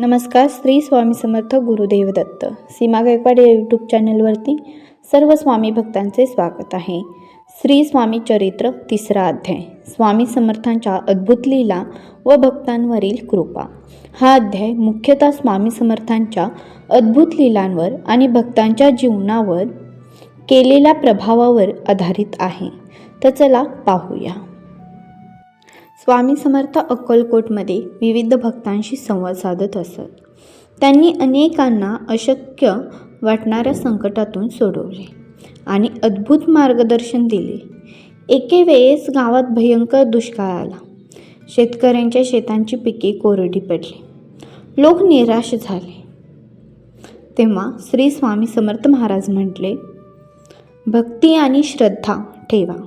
नमस्कार श्री स्वामी समर्थ गुरुदेव दत्त. सीमा गायकवाड या यूट्यूब चॅनलवरती सर्व स्वामी भक्तांचे स्वागत आहे. श्री स्वामी चरित्र तिसरा अध्याय. स्वामी समर्थांच्या अद्भुत लीला व भक्तांवरील कृपा. हा अध्याय मुख्यतः स्वामी समर्थांच्या अद्भुत लीलांवर आणि भक्तांच्या जीवनावर केलेल्या प्रभावावर आधारित आहे. तर चला पाहूया. स्वामी समर्थ अक्कलकोटमध्ये विविध भक्तांशी संवाद साधत असत. त्यांनी अनेकांना अशक्य वाटणाऱ्या संकटातून सोडवले आणि अद्भुत मार्गदर्शन दिले. एके वेळेस गावात भयंकर दुष्काळ आला. शेतकऱ्यांच्या शेतांची पिके कोरडी पडली. लोक निराश झाले. तेव्हा श्री स्वामी समर्थ महाराज म्हटले भक्ती आणि श्रद्धा ठेवा.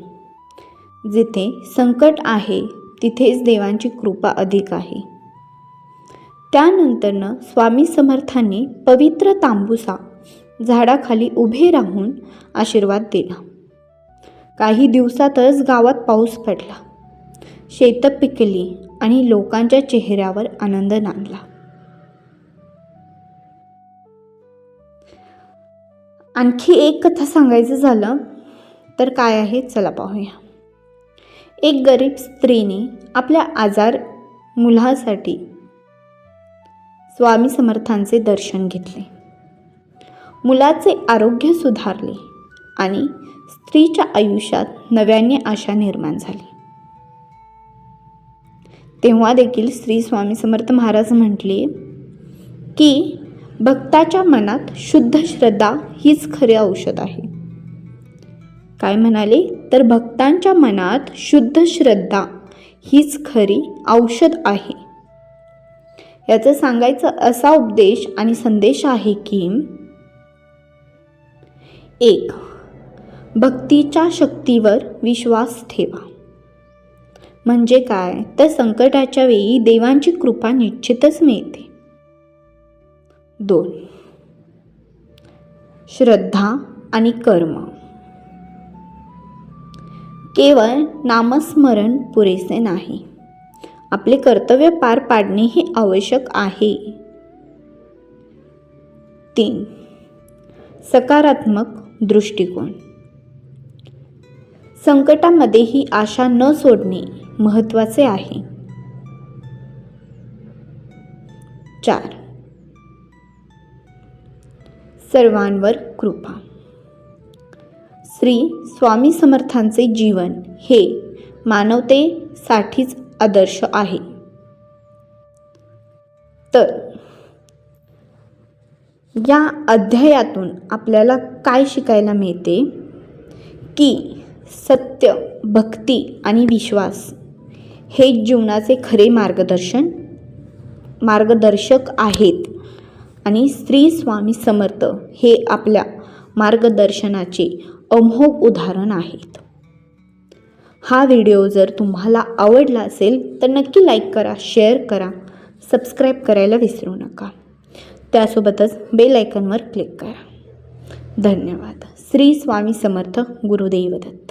जिथे संकट आहे तिथेच देवांची कृपा अधिक आहे. त्यानंतरनं स्वामी समर्थांनी पवित्र तांबुसा झाडाखाली उभे राहून आशीर्वाद दिला. काही दिवसातच गावात पाऊस पडला. शेतं पिकली आणि लोकांच्या चेहऱ्यावर आनंद नांदला. आणखी एक कथा सांगायचं झालं तर काय आहे चला पाहूया. एक गरीब स्त्रीने आपल्या आजार मुलासाठी स्वामी समर्थांचे दर्शन घेतले. मुलाचे आरोग्य सुधारले आणि स्त्रीच्या आयुष्यात नव्याने आशा निर्माण झाली. तेव्हा देखील श्री स्वामी समर्थ महाराज म्हटले की भक्ताच्या मनात शुद्ध श्रद्धा हीच खरे औषध आहे. काय म्हणाले? तर भक्तांच्या मनात शुद्ध श्रद्धा हीच खरी औषध आहे. याचं सांगायचं असा उपदेश आणि संदेश आहे की एक भक्तीच्या शक्तीवर विश्वास ठेवा. म्हणजे काय? तर संकटाच्या वेळी देवांची कृपा निश्चितच मिळते. दोन श्रद्धा आणि कर्म. केवळ नामस्मरण पुरेसे नाही. आपले कर्तव्य पार पाडणे हे आवश्यक आहे. तीन. सकारात्मक दृष्टिकोन. संकटामध्येही आशा न सोडणे महत्त्वाचे आहे. चार. सर्वांवर कृपा. श्री स्वामी समर्थांचे जीवन हे मानवतेसाठीच आदर्श आहे. तर या अध्यायातून आपल्याला काय शिकायला मिळते? की सत्य भक्ती आणि विश्वास हे जीवनाचे खरे मार्गदर्शन मार्गदर्शक आहेत आणि श्री स्वामी समर्थ हे आपल्या मार्गदर्शनाचे अमोघ उदाहरण आहेत. हा व्हिडिओ जर तुम्हाला आवडला असेल तर नक्की लाईक करा शेअर करा सबस्क्राईब करायला विसरू नका. त्यासोबतच बेल आयकनवर क्लिक करा. धन्यवाद. श्री स्वामी समर्थ गुरुदेवदत्त